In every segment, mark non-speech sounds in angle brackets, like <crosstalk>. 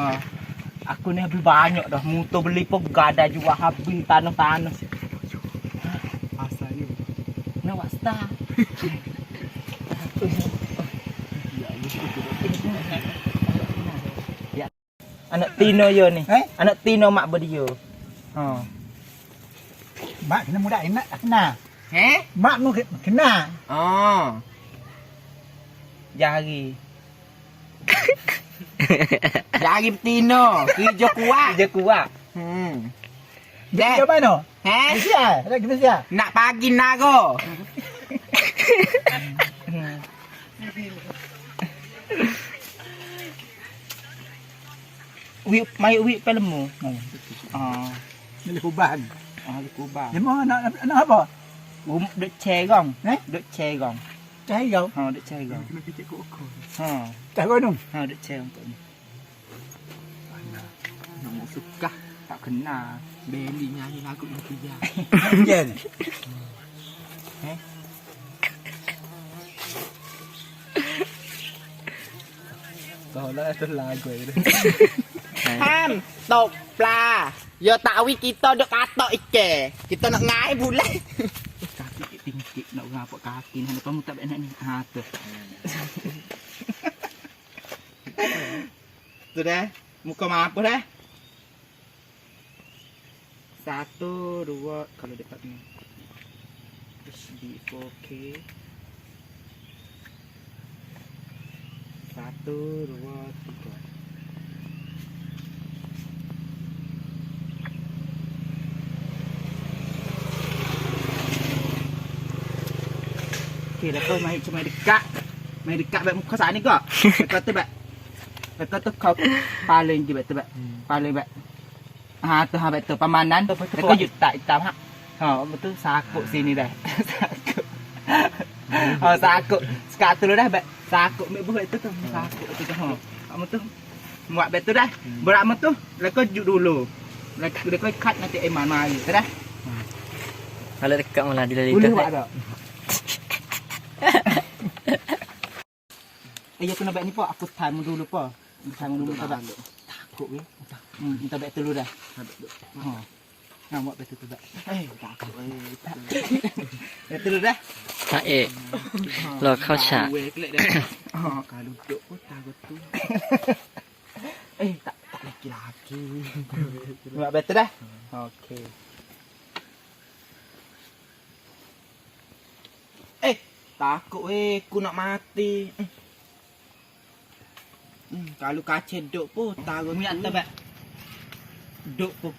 Ha. Aku ni habis banyak dah. Motor beli pun gada juga habis tanah-tanah. Asalnya. Nak buat star. Ya. Anak Tino yo ni. Eh? Anak Tino mak berdia. Ha. Mak kena muda enak tak kena. Eh? Mak nu ke- kena. Oh. Jari. <laughs> Argentino. Kijo kuwa. Kijo kuwa. Hmm. Dek. Siapa no? Eh? Siapa? Ada gimana? Nak pagi nago. <laughs> Uwi, may uwi pala mo. Ah. Nalikuban. Ah, nalikuban. Di mo, ano, ano, ano ba? Um, được chê. Eh? Được chê gong. Chê gong? Ờ, ah, được chê gong. Ah. Chê gong. Ah, chê gong. Chê gong. Chê gong. Chê suka tak kena Belly nyanyi lagu India Jen Eh Tolong ada lagu itu Han Tok Pla Yo tahu kita dok katok ike Kita nak ngai bulan Kaki tinggi nak ngapok kaki Nak kamu tak enak ni Hatuh Tuh deh Muka mampu deh Satu, dua, kalau dekat ni. HD 4K. Satu, dua, tiga. Okey, lepas mai cuma dekat. Mai dekat baik muka sana kau. <laughs> Lepas tu. Lepas tu kau paling je baik tu baik. Paling หาตัวหาแบบตัวประมาณนั้นแล้วก็หยุดตาตามฮะอ๋อมันต้องสากุซีนี่แหละสากุอ๋อสากุสกัดตัวได้แบบสากุไม่บุ่ยตัวตัวสากุตัวหอเอามันต้องหวะแบบตัวได้บรามันตัวแล้วก็หยุดดูโลแล้วแล้วก็คัดนั่นจะไอ้มามาอยู่ก็ได้ Kalau dekat malah dia lari. Boleh buat tak? Eh, aku nak buat ni pa, aku time dulu pa. Time dulu tak Takut weh. Hmm, minta baik dulu dah. Ha. Nak buat betul tu baik. Eh, takut weh. Baik dulu dah. Tak eh. Lo kau dah. Ha. Kalau duduk pun takut tu. Eh, tak tak laki-laki. Buat betul dah. Okey. Eh, takut weh. Aku nak mati. Hmm. Hmm, kalau kacau duk pun taruh ni atas bat. Duk pun.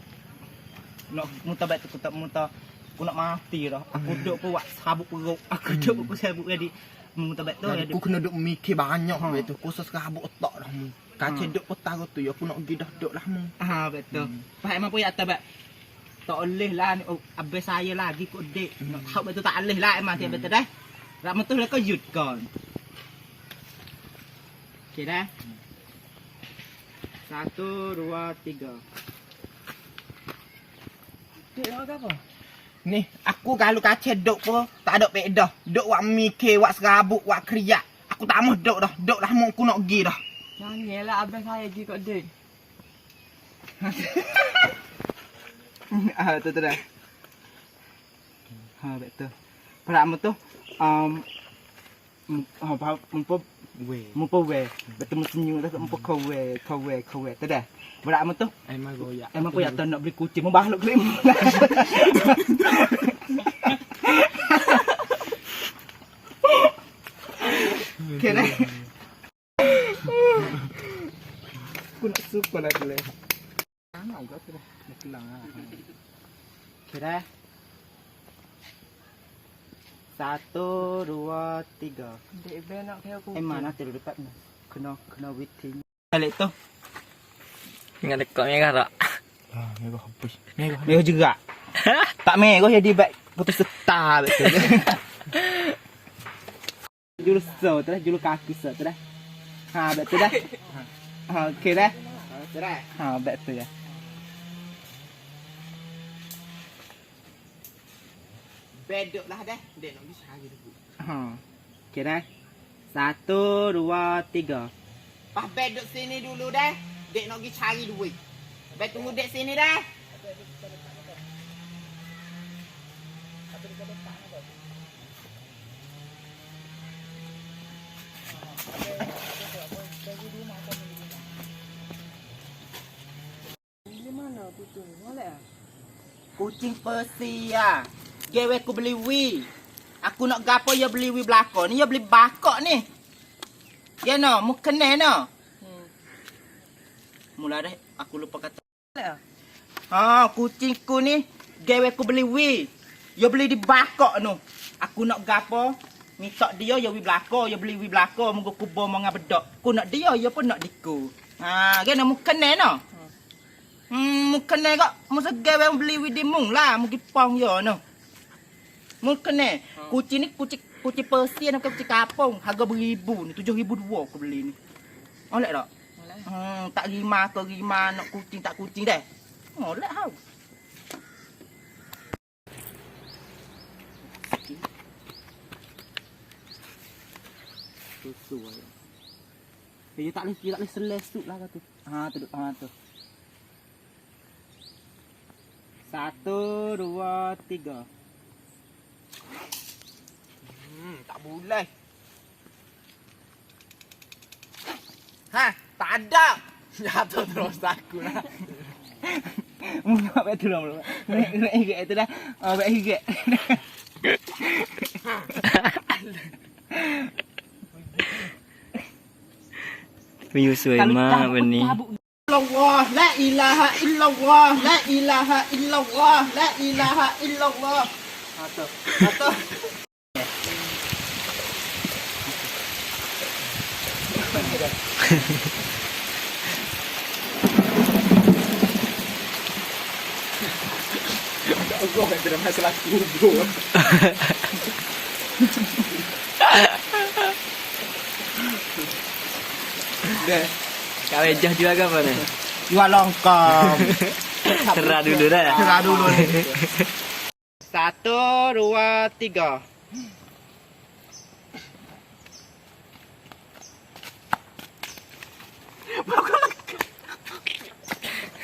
Nak muta bat tu tak muta. Aku nak mati dah. Aku duk pun buat sabuk perut. Aku duk pun sabuk jadi muta bat tu. Aku kena duk mikir banyak Ha. tu. Khusus kabut otak dah mu. Kacau Ha. duk pun taruh tu. Ya aku nak pergi dah duk lah mu. Ha betul. Hmm. Faham apa ya atas bat. Tak boleh lah ni. Oh, habis saya lagi kau dek. Nak tahu betul tak boleh lah emang hmm. betul dah. Rak betul lah kau yut kon. Okey dah. Satu, dua, tiga. Dek, awak apa? Ni, aku kalau kacau duk pun tak ada pedah. Duk wak mikir, wak serabut, wak kriak. Aku tak mau duk dah. Duk lah mu aku nak pergi dah. Jangan lah abang saya pergi kat dia. ah, betul tu dah. Ha, betul. Pertama tu, um, หอมพับมันปุ๊บเวมันปุ๊บเวแต่ตัวมันสิญแล้วมันปุ๊บเขาเวเขาเวเขาเวแต่เด้เวลามันตุ๊บไอ้มาโกยะไอ้มาโกยะตอนนับลิกูจิมันบ้าลูกลิมเขียนไอ้กูนักซุปกูนักเลยน้ำหนาวก็ได้นักหลังอ่ะเขียนไอ้ Satu, dua, tiga. Dek ben nak kaya aku. Eh mana tidur dekat ni? Kena kena waiting. Balik tu. Ingat dekat merah tak? Ah, merah habis. Merah. Merah juga. tak merah jadi baik putus setar betul. <laughs> julu so tu dah, julu kaki so tu dah. Ha betul dah. <laughs> Ha okey dah. Ha betul ya. Bedok lah dah. Dek nak bisa lagi dulu. Ha. Okey dah. Satu, dua, tiga. Pas bedok sini dulu dah. Dek nak pergi cari duit. Baik tunggu dek sini dah. Kucing Persia. Gewe aku beli wi. Aku nak gapo ya beli wi belakang ni, ya beli bakok ni. Ya no, mu kena no. Mula dah aku lupa kata. Ha, kucingku ni gewe aku beli wi. Ya beli di bakok no. Aku nak gapo? Minta dia ya wi belakang, ya beli wi belakang, mugo kubo mau ngabedok. Aku nak dia, ya pun nak diku. Ha, gana mu kena no. Hmm, mu kena kok. Mu segawe beli wi di mung lah, mu gipong yo no. Mu kena. Kucing ni kucing kucing Persia nak kucing kapung. Harga beribu ni, tujuh ribu dua aku beli ni. Oleh tak? Hmm, tak rima ke rima nak kucing tak kucing dah. Oleh hau. Susu aja. Eh, dia tak boleh, dia tak boleh selesut lah kata. Ha, tu, ha, tu. Satu, dua, tiga. Hmm, tak boleh. Ha, tak ada. Jatuh terus aku lah. Mungkin apa itu lah. Nek nek gak itu dah. Oh, gak gak. View สวยมากวันนี้ อิลลอฮ์ละอิลาฮะอิลลอฮ์ละอิลาฮะอิลลอฮ์ละอิลาฮะอิลลอฮ์อาตบอาตบ Yang tidak masalah kubur. Deh. Kau ejah juga apa ni? Jual longkong. Serah dulu dah. Serah dulu. Satu, dua, tiga.